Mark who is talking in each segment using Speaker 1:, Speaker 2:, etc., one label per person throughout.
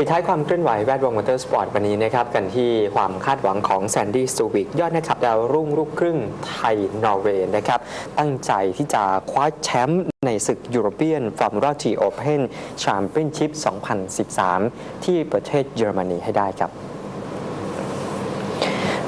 Speaker 1: ปิดท้ายความเคลื่อนไหวแวดวงมอเตอร์สปอร์ตวันนี้นะครับกันที่ความคาดหวังของแซนดี้สตูวิกยอดนักขับดาวรุ่งลูกครึ่งไทยนอร์เวย์นะครับตั้งใจที่จะคว้าแชมป์ในศึกยูโรเปียนฟอร์มูล่าทีโอเพนแชมเปี้ยนชิพ 2013 ที่ประเทศเยอรมนีให้ได้ครับ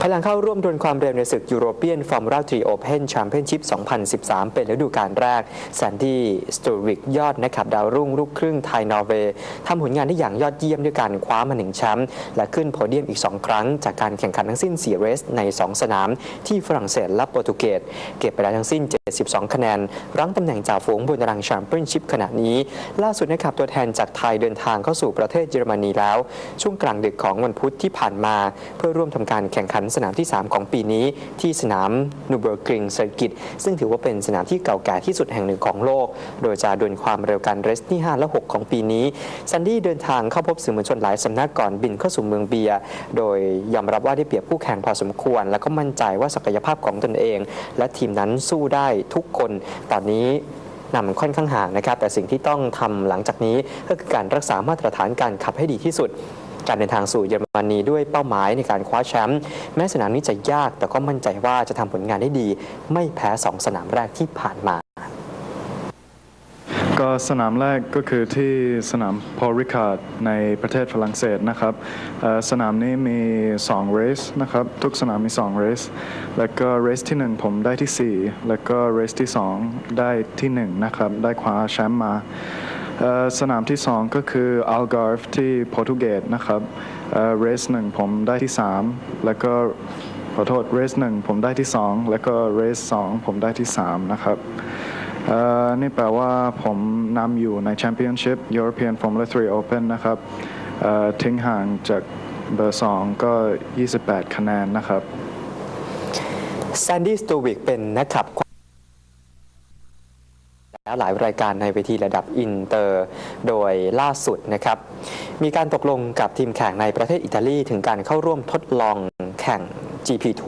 Speaker 1: พลังเข้าร่วมดวลความเร็วในศึกยูโรเปียนฟอร์มูล่าทรีโอเพนแชมเปี้ยนชิพ 2013 เป็นฤดูกาลแรกแซนดี้สตูริกยอดนักขับดาวรุ่งลูกครึ่งไทยนอร์เวย์ทำผลงานได้อย่างยอดเยี่ยมด้วยการคว้ามาหนึ่งแชมป์และขึ้นโพเดียมอีก 2 ครั้ง จากการแข่งขันทั้งสิ้น 4 เรส ใน 2 สนาม ที่ฝรั่งเศสและโปรตุเกสเก็บไปแล้วทั้งสิ้น 72 คะแนน รั้งตำแหน่งจ่าฝูงบนตารางแชมเปี้ยนชิพขณะนี้ ล่าสุดนักขับตัวแทนจากไทยเดินทางเข้าสู่ประเทศเยอรมนีแล้ว ช่วงกลางดึกของวันพุธที่ผ่านมา เพื่อร่วมทำการแข่งขันสนามที่ 3 ของปีนี้ที่สนามนูเบอร์กริงเซอร์กิตซึ่งถือว่าเป็นสนามที่เก่าแก่ที่สุดแห่งหนึ่งของโลก โดยจะดวลความเร็วกันเรสที่ 5 และ 6 ของปีนี้ซันดี้เดินทางเข้าพบสื่อมวลชนหลายสำนักก่อนบินเข้าสู่เมืองเบีย โดยยอมรับว่าได้เปรียบคู่แข่งพอสมควร และก็มั่นใจว่าศักยภาพของตนเอง และทีมนั้นสู้ได้ทุกคนตอนนี้นำค่อนข้างห่างนะครับ แต่สิ่งที่ต้องทำหลังจากนี้ก็คือการรักษามาตรฐานการขับให้ดีที่สุด การเดินทางสู่เยอรมนีด้วยเป้าหมายในการคว้าแชมป์แม้สนามนี้จะยาก แต่ก็มั่นใจว่าจะทำผลงานได้ดี ไม่แพ้2สนามแรกที่ผ่านมา
Speaker 2: ก็สนามแรกก็คือที่สนามพอริคาร์ดในประเทศฝรั่งเศสนะครับสนามนี้มี2 race นะครับทุกสนามมี2 race แล้วก็ race ที่ 1 ผมได้ที่ 4 แล้วก็ race ที่ 2 ได้ที่ 1 นะครับ ได้คว้าแชมป์มา สนามที่ 2 ก็คือ Algarve ที่โปรตุเกสนะครับเอ่อ race 1ผมได้ที่ 3 แล้วก็ขอโทษ race 1ผมได้ที่ 2 แล้วก็ race 2ผมได้ที่ 3 นะครับนี่แปลว่าผมนำอยู่ในแชมเปี้ยนชิพ European Formula 3 Open นะครับทิ้งห่างจากเบอร์ 2 ก็ 28 คะแนนนะครับ
Speaker 1: แซนดี้สตูวิกเป็นนักขับ แล้วหลายรายการในเวทีระดับอินเตอร์ โดยล่าสุดนะครับ มีการตกลงกับทีมแข่งในประเทศอิตาลีถึงการเข้าร่วมทดลองแข่ง GP2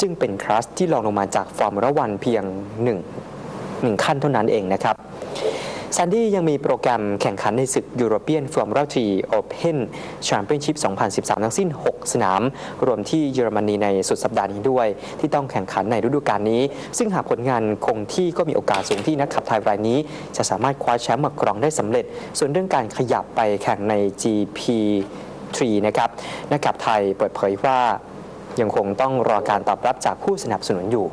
Speaker 1: ซึ่งเป็นคลาสที่รองลงมาจากฟอร์มูล่าวันเพียง1หนึ่งขั้นเท่านั้นเองนะครับ แซนดี้ยังมีโปรแกรมแข่งขันในศึก European Formula 3 Open Championship 2013 ทั้งสิ้น 6 สนาม รวมที่เยอรมนีในสุดสัปดาห์นี้ด้วย ที่ต้องแข่งขันในฤดูกาลนี้ ซึ่งหากผลงานคงที่ก็มีโอกาสสูงที่นักขับไทยรายนี้ จะสามารถคว้าแชมป์มาครองได้สำเร็จ ส่วนเรื่องการขยับไปแข่งใน GP3 นะครับนักขับไทยเปิดเผยว่ายังคงต้องรอการตอบรับจากผู้สนับสนุนอยู่